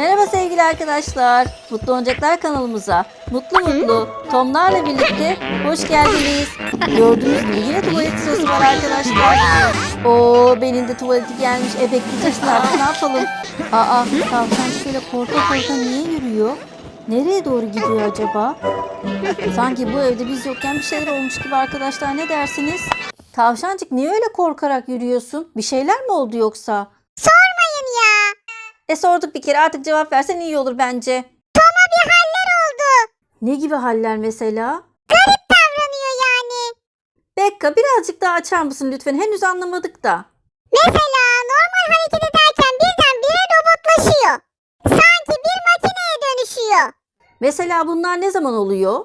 Merhaba sevgili arkadaşlar. Mutlu Oyuncaklar kanalımıza mutlu mutlu Tomlarla birlikte hoş geldiniz. Gördüğünüz gibi yine tuvalet sırası var arkadaşlar. Oo benim de tuvaleti gelmiş. E bekleyeceksin ne yapalım? Aa tavşan şöyle korka korka niye yürüyor? Nereye doğru gidiyor acaba? Sanki bu evde biz yokken bir şeyler olmuş gibi arkadaşlar ne dersiniz? Tavşancık niye öyle korkarak yürüyorsun? Bir şeyler mi oldu yoksa? E sorduk bir kere artık cevap versen iyi olur bence. Toma bir haller oldu. Ne gibi haller mesela? Davranıyor yani. Bekka birazcık daha açar mısın lütfen? Henüz anlamadık da. Mesela normal hareket ederken birdenbire robotlaşıyor. Sanki bir makineye dönüşüyor. Mesela bunlar ne zaman oluyor?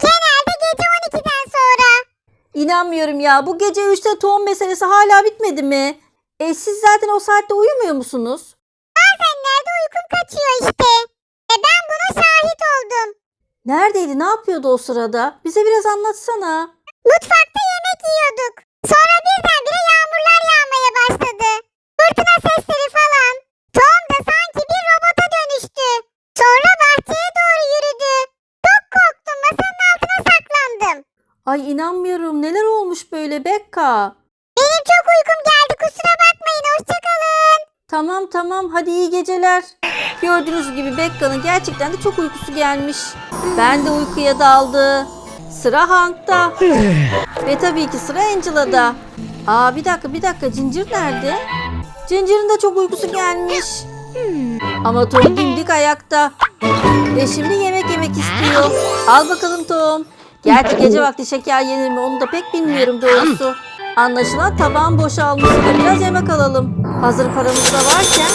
Genelde gece 12'den sonra. İnanmıyorum ya. Bu gece 3'te tohum meselesi hala bitmedi mi? E siz zaten o saatte uyumuyor musunuz? Uykum kaçıyor işte. E ben buna şahit oldum. Neredeydi? Ne yapıyordu o sırada? Bize biraz anlatsana. Mutfakta yemek yiyorduk. Sonra birdenbire yağmurlar yağmaya başladı. Fırtına sesleri falan. Tom da sanki bir robota dönüştü. Sonra bahçeye doğru yürüdü. Çok korktum masanın altına saklandım. Ay inanmıyorum. Neler olmuş böyle Bekka? Benim çok uykum geldi kusura bakmayın hoşçakalın. Tamam tamam hadi iyi geceler. Gördüğünüz gibi Bekka'nın gerçekten de çok uykusu gelmiş. Ben de uykuya daldı. Sıra Hank'ta. Ve tabii ki sıra Angela'da. Aa bir dakika bir dakika Cincir nerede? Cincir'in de çok uykusu gelmiş. Ama Tom dimdik ayakta. Ve şimdi yemek yemek istiyor. Al bakalım Tom. Gerçi gece vakti şeker yenir mi onu da pek bilmiyorum doğrusu. Anlaşılan tabağın boşalmış. Biraz yemek alalım. Hazır paramız da varken.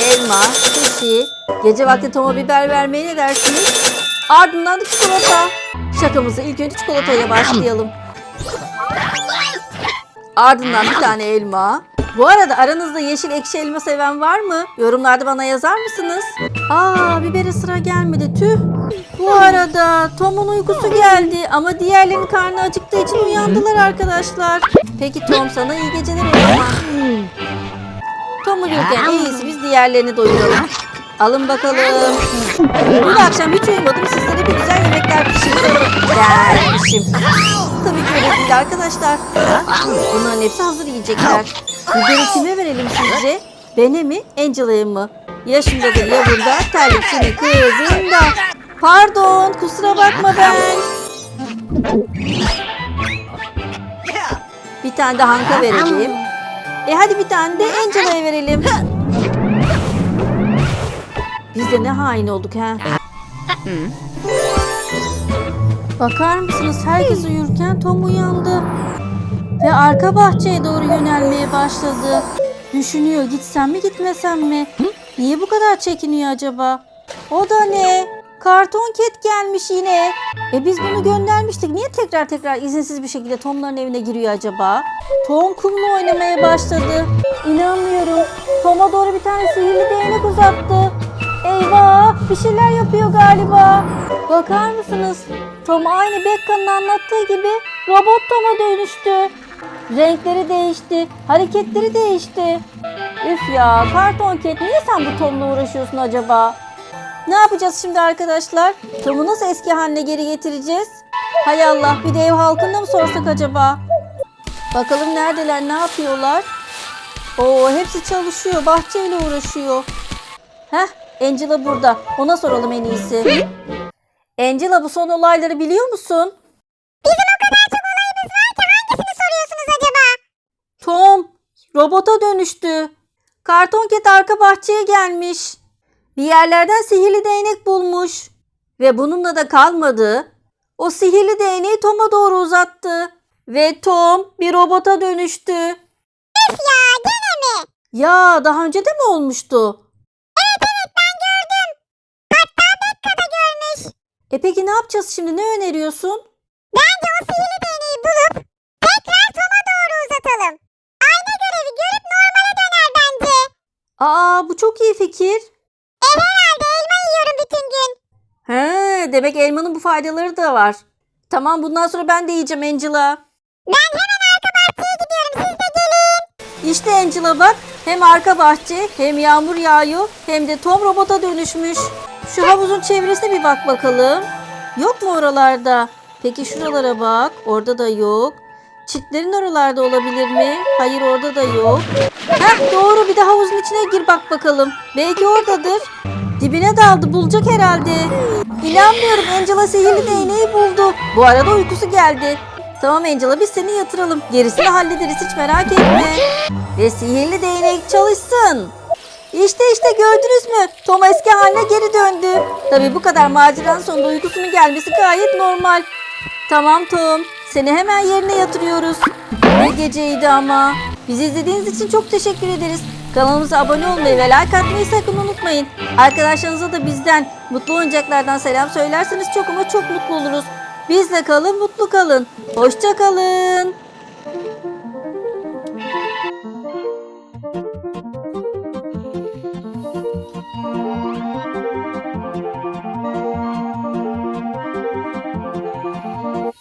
Elma, sushi, gece vakti Tom'a biber vermeye ne dersiniz? Ardından da çikolata. Şakamızı ilk önce çikolatayla başlayalım. Ardından bir tane elma. Bu arada aranızda yeşil ekşi elma seven var mı? Yorumlarda bana yazar mısınız? Aa bibere sıra gelmedi tüh. Bu arada Tom'un uykusu geldi ama diğerlerinin karnı acıktığı için uyandılar arkadaşlar. Peki Tom sana iyi geceler o zaman. Tom uyurken en iyisi biz diğerlerini doyuralım. Alın bakalım. Dün akşam hiç uyumadım sizlere bir güzel yemekler pişirdim. Gelmişim. Tabii ki öyle değil arkadaşlar. Bunların hepsi hazır yiyecekler. Biberi kime verelim sizce? Bene mi, Angela'ya mı? Yaşındadır ya burada, terlikçinin kızında. Pardon, kusura bakma ben. Bir tane de Hank'a verelim. E hadi bir tane de Angela'ya verelim. Biz de ne hain olduk ha. Bakar mısınız herkes uyurken Tom uyandı. Ve arka bahçeye doğru yönelmeye başladı. Düşünüyor gitsem mi gitmesem mi? Niye bu kadar çekiniyor acaba? O da ne? Karton ket gelmiş yine. E biz bunu göndermiştik. Niye tekrar tekrar izinsiz bir şekilde Tom'ların evine giriyor acaba? Tom kumla oynamaya başladı. İnanmıyorum. Tom'a doğru bir tane sihirli değnek uzattı. Eyvah bir şeyler yapıyor galiba. Bakar mısınız? Tom aynı Bekka'nın anlattığı gibi robot Tom'a dönüştü. Renkleri değişti, hareketleri değişti. Üf ya karton ket niye sen bu Tom'la uğraşıyorsun acaba? Ne yapacağız şimdi arkadaşlar? Tom'u nasıl eski haline geri getireceğiz? Hay Allah bir de ev halkına mı sorsak acaba? Bakalım neredeler ne yapıyorlar? Oo hepsi çalışıyor bahçeyle uğraşıyor. Heh Angela burada. Ona soralım en iyisi. Angela bu son olayları biliyor musun? Bizim o kadar çok olayımız var ki hangisini soruyorsunuz acaba? Tom robota dönüştü. Karton ket arka bahçeye gelmiş. Bir yerlerden sihirli değnek bulmuş. Ve bununla da kalmadı. O sihirli değneği Tom'a doğru uzattı. Ve Tom bir robota dönüştü. Üf ya gene mi? Ya daha önce de mi olmuştu? Ben gördüm. Hatta Bekka da görmüş. E peki ne yapacağız şimdi? Ne öneriyorsun? Bence o sihirli değneği bulup tekrar Tom'a doğru uzatalım. Ayna görevi görüp normale döner bence. Aa bu çok iyi fikir. E herhalde elma yiyorum bütün gün. He, demek elmanın bu faydaları da var. Tamam bundan sonra ben de yiyeceğim Angela. Ben hemen arka bahçeye gidiyorum siz de gelin. İşte Angela bak Hem arka bahçe hem yağmur yağıyor hem de Tom robota dönüşmüş. Şu havuzun çevresine bir bak bakalım. Yok mu oralarda? Peki şuralara bak. Orada da yok. Çitlerin oralarda olabilir mi? Hayır orada da yok. Heh doğru bir de havuzun içine gir bak bakalım. Belki oradadır. Dibine daldı bulacak herhalde. İnanmıyorum Angela sihirli değneği buldu. Bu arada uykusu geldi. Tamam Angela biz seni yatıralım. Gerisini hallederiz hiç merak etme. Ve sihirli değnek çalışsın. İşte işte gördünüz mü? Tom eski haline geri döndü. Tabii bu kadar maceranın sonunda uykusunun gelmesi gayet normal. Tamam Tom. Seni hemen yerine yatırıyoruz. Ne geceydi ama. Bizi izlediğiniz için çok teşekkür ederiz. Kanalımıza abone olmayı ve like atmayı sakın unutmayın. Arkadaşlarınıza da bizden mutlu oyuncaklardan selam söylerseniz çok ama çok mutlu oluruz. Bizle kalın, mutlu kalın. Hoşça kalın.